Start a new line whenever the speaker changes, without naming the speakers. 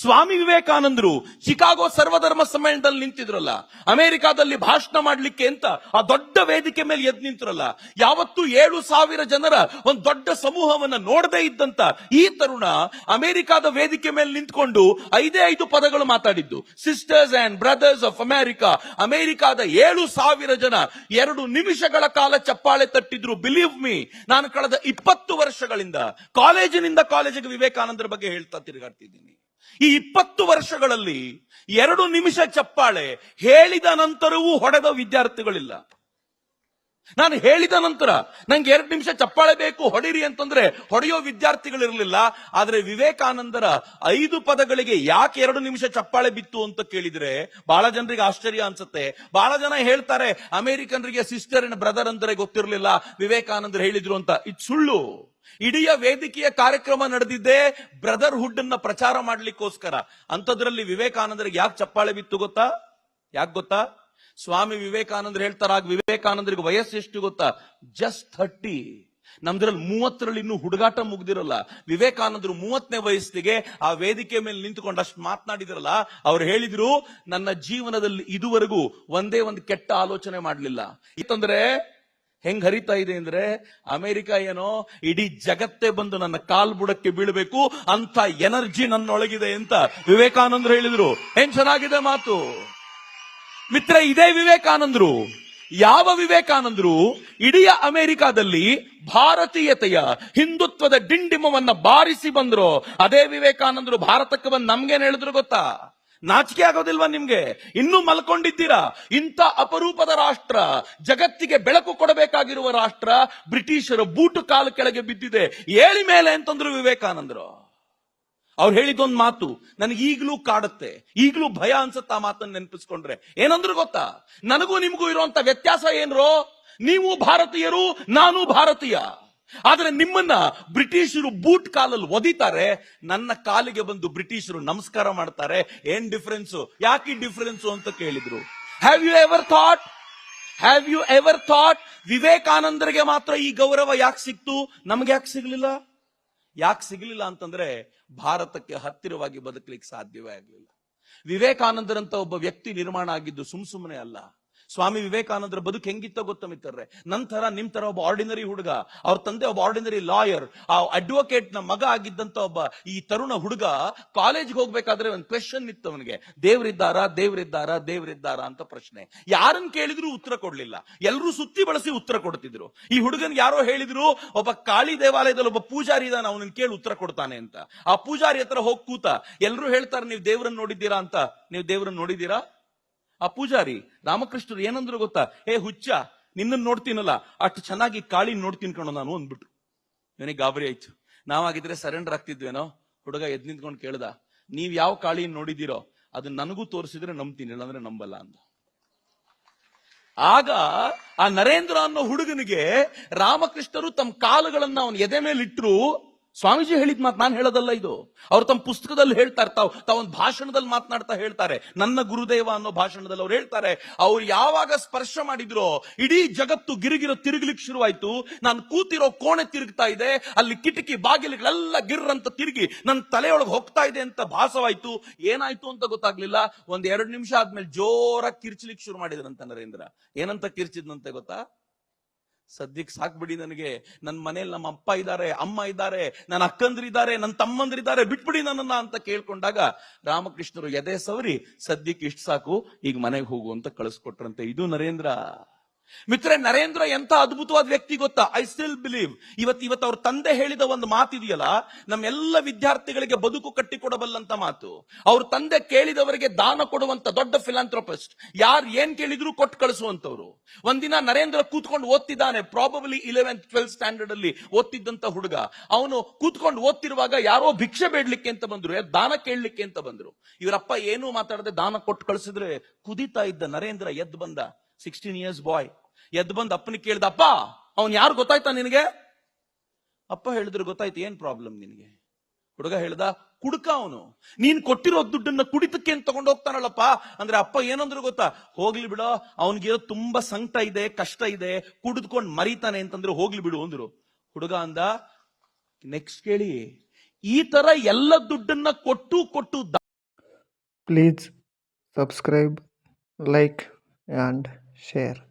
ಸ್ವಾಮಿ ವಿವೇಕಾನಂದರು ಚಿಕಾಗೋ ಸರ್ವಧರ್ಮ ಸಮ್ಮೇಳನದಲ್ಲಿ ನಿಂತಿದ್ರಲ್ಲ, ಅಮೆರಿಕಾದಲ್ಲಿ ಭಾಷಣ ಮಾಡ್ಲಿಕ್ಕೆ ಅಂತ ಆ ದೊಡ್ಡ ವೇದಿಕೆ ಮೇಲೆ ಎದ್ದು ನಿಂತ್ರಲ್ಲ, ಯಾವತ್ತು ಏಳು ಸಾವಿರ ಜನರ ಒಂದು ದೊಡ್ಡ ಸಮೂಹವನ್ನ ನೋಡದೇ ಇದ್ದಂತ ಈ ತರುಣ ಅಮೆರಿಕಾದ ವೇದಿಕೆ ಮೇಲೆ ನಿಂತ್ಕೊಂಡು ಐದೇ ಐದು ಪದಗಳು ಮಾತಾಡಿದ್ದು. Sisters and brothers of America ಅಮೆರಿಕಾದ ಏಳು ಸಾವಿರ ಜನ ಎರಡು ನಿಮಿಷಗಳ ಕಾಲ ಚಪ್ಪಾಳೆ ತಟ್ಟಿದ್ರು. ಬಿಲೀವ್ ಮೀ ನಾನು ಕಳೆದ ಇಪ್ಪತ್ತು ವರ್ಷಗಳಿಂದ ಕಾಲೇಜಿನಿಂದ ಕಾಲೇಜಿಗೆ ವಿವೇಕಾನಂದರ ಬಗ್ಗೆ ಹೇಳ್ತಾ ತಿರುಗಾಡ್ತಿದ್ದೀನಿ. ಈ ಇಪ್ಪತ್ತು ವರ್ಷಗಳಲ್ಲಿ ಎರಡು ನಿಮಿಷ ಚಪ್ಪಾಳೆ ಹೇಳಿದ ನಂತರವೂ ಹೊಡೆದ ವಿದ್ಯಾರ್ಥಿಗಳಿಲ್ಲ. ನಾನು ಹೇಳಿದ ನಂತರ ನಂಗೆ ಎರಡು ನಿಮಿಷ ಚಪ್ಪಾಳೆ ಬೇಕು, ಹೊಡಿರಿ ಅಂತಂದ್ರೆ ಹೊಡೆಯೋ ವಿದ್ಯಾರ್ಥಿಗಳಿರಲಿಲ್ಲ. ಆದ್ರೆ ವಿವೇಕಾನಂದರ ಐದು ಪದಗಳಿಗೆ ಯಾಕೆ ಎರಡು ನಿಮಿಷ ಚಪ್ಪಾಳೆ ಬಿತ್ತು ಅಂತ ಕೇಳಿದ್ರೆ ಬಹಳ ಜನರಿಗೆ ಆಶ್ಚರ್ಯ ಅನ್ಸುತ್ತೆ. ಬಹಳ ಜನ ಹೇಳ್ತಾರೆ, ಅಮೆರಿಕನ್ರಿಗೆ ಸಿಸ್ಟರ್ ಅಂಡ್ ಬ್ರದರ್ ಅಂದ್ರೆ ಗೊತ್ತಿರಲಿಲ್ಲ. ವಿವೇಕಾನಂದರು ಹೇಳಿದ್ರು ಅಂತ. ಇದು ಸುಳ್ಳು. ಇಡೀ ವೇದಿಕೆಯ ಕಾರ್ಯಕ್ರಮ ನಡೆದಿದ್ದೆ ಬ್ರದರ್ಹುಡ್ ಅನ್ನ ಪ್ರಚಾರ ಮಾಡ್ಲಿಕ್ಕೋಸ್ಕರ. ಅಂತದ್ರಲ್ಲಿ ವಿವೇಕಾನಂದರಿಗೆ ಯಾಕೆ ಚಪ್ಪಾಳೆ ಬಿತ್ತು ಗೊತ್ತಾ? ಯಾಕೆ ಗೊತ್ತಾ? ಸ್ವಾಮಿ ವಿವೇಕಾನಂದರು ಹೇಳ್ತಾರ ವಿವೇಕಾನಂದರಿಗೆ ವಯಸ್ಸು ಎಷ್ಟು ಗೊತ್ತಾ? ಜಸ್ಟ್ ಥರ್ಟಿ ನಮ್ದ್ರಲ್ಲಿ ಮೂವತ್ತರಲ್ಲಿ ಇನ್ನೂ ಹುಡುಗಾಟ ಮುಗ್ದಿರಲ್ಲ. ವಿವೇಕಾನಂದರು ಮೂವತ್ತನೇ ವಯಸ್ಸಿಗೆ ಆ ವೇದಿಕೆ ಮೇಲೆ ನಿಂತುಕೊಂಡು ಅಷ್ಟು ಮಾತನಾಡಿದ್ರಲ್ಲ, ಅವ್ರು ಹೇಳಿದ್ರು, ನನ್ನ ಜೀವನದಲ್ಲಿ ಇದುವರೆಗೂ ಒಂದೇ ಒಂದು ಕೆಟ್ಟ ಆಲೋಚನೆ ಮಾಡಲಿಲ್ಲ. ಇತ್ತಂದ್ರೆ ಹೆಂಗ್ ಹರಿತಾ ಇದೆ ಅಂದ್ರೆ, ಅಮೆರಿಕ ಏನೋ ಇಡೀ ಜಗತ್ತೇ ಬಂದು ನನ್ನ ಕಾಲ್ ಬುಡಕ್ಕೆ ಬೀಳಬೇಕು ಅಂತ ಎನರ್ಜಿ ನನ್ನೊಳಗಿದೆ ಅಂತ ವಿವೇಕಾನಂದರು ಹೇಳಿದ್ರು. ಹೆಂಗ್ ಚೆನ್ನಾಗಿದೆ ಮಾತು? ಮಿತ್ರ ಇದೇ ವಿವೇಕಾನಂದರು. ಯಾವ ವಿವೇಕಾನಂದರು? ಇಡೀ ಅಮೆರಿಕಾದಲ್ಲಿ ಭಾರತೀಯತೆಯ ಹಿಂದುತ್ವದ ಡಿಂಡಿಮವನ್ನ ಬಾರಿಸಿ ಬಂದ್ರು. ಅದೇ ವಿವೇಕಾನಂದರು ಭಾರತಕ್ಕೆ ಬಂದು ನಮ್ಗೇನ್ ಹೇಳಿದ್ರು ಗೊತ್ತಾ? ನಾಚಿಕೆ ಆಗೋದಿಲ್ವಾ ನಿಮ್ಗೆ? ಇನ್ನೂ ಮಲ್ಕೊಂಡಿದ್ದೀರಾ? ಇಂಥ ಅಪರೂಪದ ರಾಷ್ಟ್ರ, ಜಗತ್ತಿಗೆ ಬೆಳಕು ಕೊಡಬೇಕಾಗಿರುವ ರಾಷ್ಟ್ರ, ಬ್ರಿಟಿಷರ ಬೂಟು ಕಾಲು ಕೆಳಗೆ ಬಿದ್ದಿದೆ. ಏಳಿ ಮೇಲೆ ಅಂತಂದ್ರು ವಿವೇಕಾನಂದರು. ಅವ್ರು ಹೇಳಿದ್ದೊಂದು ಮಾತು ನನಗೆ ಈಗಲೂ ಕಾಡುತ್ತೆ, ಈಗಲೂ ಭಯ ಅನ್ಸುತ್ತೆ ಆ ಮಾತನ್ನ ನೆನಪಿಸ್ಕೊಂಡ್ರೆ. ಏನಂದ್ರು ಗೊತ್ತಾ? ನನಗೂ ನಿಮಗೂ ಇರುವಂತ ವ್ಯತ್ಯಾಸ ಏನ್ರೋ? ನೀವು ಭಾರತೀಯರು, ನಾನು ಭಾರತೀಯ. ಆದ್ರೆ ನಿಮ್ಮನ್ನ ಬ್ರಿಟಿಷರು ಬೂಟ್ ಕಾಲಲ್ಲಿ ಒದಿತಾರೆ, ನನ್ನ ಕಾಲಿಗೆ ಬಂದು ಬ್ರಿಟಿಷರು ನಮಸ್ಕಾರ ಮಾಡ್ತಾರೆ. ಏನ್ ಡಿಫರೆನ್ಸ್ ಯಾಕೆ ಡಿಫರೆನ್ಸ್ ಅಂತ ಕೇಳಿದ್ರು? Have you ever thought have you ever thought ವಿವೇಕಾನಂದರಿಗೆ ಮಾತ್ರ ಈ ಗೌರವ ಯಾಕೆ ಸಿಕ್ತು? ನಮ್ಗೆ ಯಾಕೆ ಸಿಗ್ಲಿಲ್ಲ? ಯಾಕೆ ಸಿಗಲಿಲ್ಲ ಅಂತಂದ್ರೆ ಭಾರತಕ್ಕೆ ಹತ್ತಿರವಾಗಿ ಬದುಕಲಿಕ್ಕೆ ಸಾಧ್ಯವೇ ಆಗಲಿಲ್ಲ. ವಿವೇಕಾನಂದರಂತ ಒಬ್ಬ ವ್ಯಕ್ತಿ ನಿರ್ಮಾಣ ಆಗಿದ್ದು ಸುಮ್ ಸುಮ್ಮನೆ ಅಲ್ಲ. ಸ್ವಾಮಿ ವಿವೇಕಾನಂದರ ಬದುಕು ಹೆಂಗಿತ್ತೋ ಗೊತ್ತ ಮಿತ್ರರೆ? ನಂತರ ನಿಮ್ ತರ ಒಬ್ಬ ಆರ್ಡಿನರಿ ಹುಡುಗ, ಅವ್ರ ತಂದೆ ಒಬ್ಬ ಆರ್ಡಿನರಿ ಲಾಯರ್ ಆ ಅಡ್ವೊಕೇಟ್ನ ಮಗ ಆಗಿದ್ದಂತ ಒಬ್ಬ ಈ ತರುಣ ಹುಡುಗ ಕಾಲೇಜ್ಗೆ ಹೋಗ್ಬೇಕಾದ್ರೆ ಒಂದು ಕ್ವೆಶನ್ ಇತ್ತು ಅವನಿಗೆ. ದೇವ್ರಿದ್ದಾರಾ, ದೇವರಿದ್ದಾರಾ, ದೇವ್ರಿದ್ದಾರಾ ಅಂತ ಪ್ರಶ್ನೆ. ಯಾರನ್ನ ಕೇಳಿದ್ರು ಉತ್ತರ ಕೊಡ್ಲಿಲ್ಲ. ಎಲ್ಲರೂ ಸುತ್ತಿ ಬಳಸಿ ಉತ್ತರ ಕೊಡ್ತಿದ್ರು. ಈ ಹುಡುಗನ್ ಯಾರೋ ಹೇಳಿದ್ರು, ಒಬ್ಬ ಕಾಳಿ ದೇವಾಲಯದಲ್ಲಿ ಒಬ್ಬ ಪೂಜಾರಿ ಇದಾನ ಅವನನ್ನ ಕೇಳಿ ಉತ್ತರ ಕೊಡ್ತಾನೆ ಅಂತ. ಆ ಪೂಜಾರಿ ಹತ್ರ ಹೋಗ್ ಕೂತ ಎಲ್ಲರೂ ಹೇಳ್ತಾರೆ, ನೀವು ದೇವ್ರನ್ನ ನೋಡಿದ್ದೀರಾ? ಅಂತ. ನೀವು ದೇವ್ರನ್ನ ನೋಡಿದ್ದೀರಾ? ಆ ಪೂಜಾರಿ, ರಾಮಕೃಷ್ಣರು ಏನಂದ್ರು ಗೊತ್ತಾ? ಹೇ ಹುಚ್ಚ ನಿನ್ನನ್ನು ನೋಡ್ತೀನಲ್ಲ, ಅಷ್ಟು ಚೆನ್ನಾಗಿ ಕಾಳಿ ನೋಡ್ತೀನಿ ಕಣೋ ನಾನು, ಅಂದ್ಬಿಟ್ರು. ಇವನಿಗೆ ಗಾಬರಿ ಆಯ್ತು. ನಾವಾಗಿದ್ರೆ ಸರೆಂಡರ್ ಆಗ್ತಿದ್ವೇನೋ? ಹುಡುಗ ಎದ್ ನಿಂತ್ಕೊಂಡು ಕೇಳ್ದ. ನೀವ್ ಯಾವ ಕಾಳಿ ನೋಡಿದಿರೋ ಅದನ್ನ ನನಗೂ ತೋರಿಸಿದ್ರೆ ನಂಬ್ತೀನಿ, ಇಲ್ಲಾಂದ್ರೆ ನಂಬಲ್ಲ, ಅಂದ. ಆಗ ಆ ನರೇಂದ್ರ ಅನ್ನೋ ಹುಡುಗನಿಗೆ ರಾಮಕೃಷ್ಣರು ತಮ್ಮ ಕಾಲುಗಳನ್ನ ಅವನ ಎದೆ ಮೇಲೆ ಇಟ್ರು ಸ್ವಾಮೀಜಿ ಹೇಳಿದ ಮಾತು ನಾನು ಹೇಳೋದಲ್ಲ ಇದು. ಅವ್ರು ತಮ್ಮ ಪುಸ್ತಕದಲ್ಲಿ ಹೇಳ್ತಾರೆ, ತಾವು ತಾವೊಂದು ಭಾಷಣದಲ್ಲಿ ಮಾತನಾಡ್ತಾ ಹೇಳ್ತಾರೆ. ನನ್ನ ಗುರುದೇವ ಅನ್ನೋ ಭಾಷಣದಲ್ಲಿ ಅವ್ರು ಹೇಳ್ತಾರೆ, ಅವ್ರು ಯಾವಾಗ ಸ್ಪರ್ಶ ಮಾಡಿದ್ರೋ, ಇಡೀ ಜಗತ್ತು ಗಿರಿಗಿರೋ ತಿರುಗ್ಲಿಕ್ಕೆ ಶುರುವಾಯ್ತು. ನಾನು ಕೂತಿರೋ ಕೋಣೆ ತಿರುಗ್ತಾ ಇದೆ, ಅಲ್ಲಿ ಕಿಟಕಿ ಬಾಗಿಲುಗಳೆಲ್ಲ ಗಿರ್ ಅಂತ ತಿರುಗಿ ನನ್ನ ತಲೆಯೊಳಗೆ ಹೋಗ್ತಾ ಇದೆ ಅಂತ ಭಾಸವಾಯ್ತು. ಏನಾಯ್ತು ಅಂತ ಗೊತ್ತಾಗ್ಲಿಲ್ಲ. ಒಂದ್ ಎರಡು ನಿಮಿಷ ಆದ್ಮೇಲೆ ಜೋರಾಗಿ ಕಿರ್ಚಲಿಕ್ಕೆ ಶುರು ಮಾಡಿದ್ರಂತ ನರೇಂದ್ರ. ಏನಂತ ಕಿರ್ಚಿದ್ನಂತೆ ಗೊತ್ತಾ? ಸದ್ಯಕ್ಕೆ ಸಾಕ್ಬಿಡಿ ನನಗೆ. ನನ್ನ ಮನೇಲಿ ನಮ್ಮ ಅಪ್ಪ ಇದ್ದಾರೆ, ಅಮ್ಮ ಇದ್ದಾರೆ, ನನ್ನ ಅಕ್ಕಂದ್ರಿದ್ದಾರೆ ನನ್ನ ತಮ್ಮಂದ್ರಿದ್ದಾರೆ ಬಿಟ್ಬಿಡಿ ನನ್ನನ್ನ ಅಂತ ಕೇಳ್ಕೊಂಡಾಗ ರಾಮಕೃಷ್ಣರು ಎದೆ ಸವರಿ, ಸದ್ಯಕ್ಕೆ ಇಷ್ಟು ಸಾಕು, ಈಗ ಮನೆಗೆ ಹೋಗು ಅಂತ ಕಳಿಸ್ಕೊಟ್ರಂತೆ. ಇದು ನರೇಂದ್ರ. ಮಿತ್ರ ನರೇಂದ್ರ ಎಂತ ಅದ್ಭುತವಾದ ವ್ಯಕ್ತಿ ಗೊತ್ತಾ? ಐ ಸ್ಟಿಲ್ ಬಿಲೀವ್ ಇವತ್ತು ಇವತ್ತು ಅವ್ರ ತಂದೆ ಹೇಳಿದ ಒಂದು ಮಾತಿದೆಯಲ್ಲ ನಮ್ಮೆಲ್ಲ ವಿದ್ಯಾರ್ಥಿಗಳಿಗೆ ಬದುಕು ಕಟ್ಟಿಕೊಡಬಲ್ಲಂತ ಮಾತು. ಅವ್ರ ತಂದೆ ಕೇಳಿದವರಿಗೆ ದಾನ ಕೊಡುವಂತ ದೊಡ್ಡ ಫಿಲಾಂಥ್ರೋಪಿಸ್ಟ್ ಯಾರು ಏನ್ ಕೇಳಿದ್ರು ಕೊಟ್ಟು ಕಳಿಸುವಂತವ್ರು ಒಂದಿನ ನರೇಂದ್ರ ಕೂತ್ಕೊಂಡು ಓದ್ತಿದ್ದಾನೆ ಪ್ರಾಬಬ್ಲಿ ಇಲೆವೆಂತ್ ಟ್ವೆಲ್ತ್ ಸ್ಟ್ಯಾಂಡರ್ಡ್ ಅಲ್ಲಿ ಓದ್ತಿದ್ದಂತ ಹುಡುಗ. ಅವನು ಕೂತ್ಕೊಂಡು ಓದ್ತಿರುವಾಗ ಯಾರೋ ಭಿಕ್ಷೆ ಬೇಡ್ಲಿಕ್ಕೆ ಅಂತ ಬಂದ್ರು ದಾನ ಕೇಳಲಿಕ್ಕೆ ಅಂತ ಬಂದ್ರು. ಇವರಪ್ಪ ಏನೂ ಮಾತಾಡದೆ ದಾನ ಕೊಟ್ಟು ಕಳಿಸಿದ್ರೆ ಕುದಿತಾ ಇದ್ದ ನರೇಂದ್ರ ಎದ್ದು ಬಂದ. ಸಿಕ್ಸ್ಟೀನ್ ಇಯರ್ಸ್ ಬಾಯ್ ಎದ್ದು ಬಂದು ಅಪ್ಪನಿಗೆ ಕೇಳಿದ, ಅಪ್ಪ, ಅವನ್ ಯಾರು ಗೊತ್ತಾಯ್ತಾ ನಿನಗೆ? ಅಪ್ಪ ಹೇಳಿದ್ರು, ಗೊತ್ತಾಯ್ತು, ಏನ್ ಪ್ರಾಬ್ಲಮ್ ನಿನಗೆ? ಹುಡುಗ ಹೇಳ್ದ, ಕುಡ್ಕ ಅವನು. ನೀನ್ ಕೊಟ್ಟಿರೋ ದುಡ್ಡನ್ನ ಕುಡಿತಕ್ಕೆ ಅಂತ ತಗೊಂಡು ಹೋಗ್ತಾನಲ್ಲಪ್ಪ? ಅಂದ್ರೆ, ಅಪ್ಪ, ಏನಂದ್ರು ಗೊತ್ತಾ? ಹೋಗ್ಲಿ ಬಿಡೋ, ಅವನಿಗಿರೋ ತುಂಬಾ ಸಂಕಟ ಇದೆ, ಕಷ್ಟ ಇದೆ, ಕುಡಿದ್ಕೊಂಡು ಮರಿತಾನೆ ಅಂತಂದ್ರೆ ಹೋಗ್ಲಿ ಬಿಡು ಅಂದ್ರು. ಹುಡುಗ ಅಂದ, ನೆಕ್ಸ್ಟ್ ಕೇಳಿ, ಈ ತರ ಎಲ್ಲ ದುಡ್ಡನ್ನ ಕೊಟ್ಟು ಕೊಟ್ಟು
please subscribe like and share.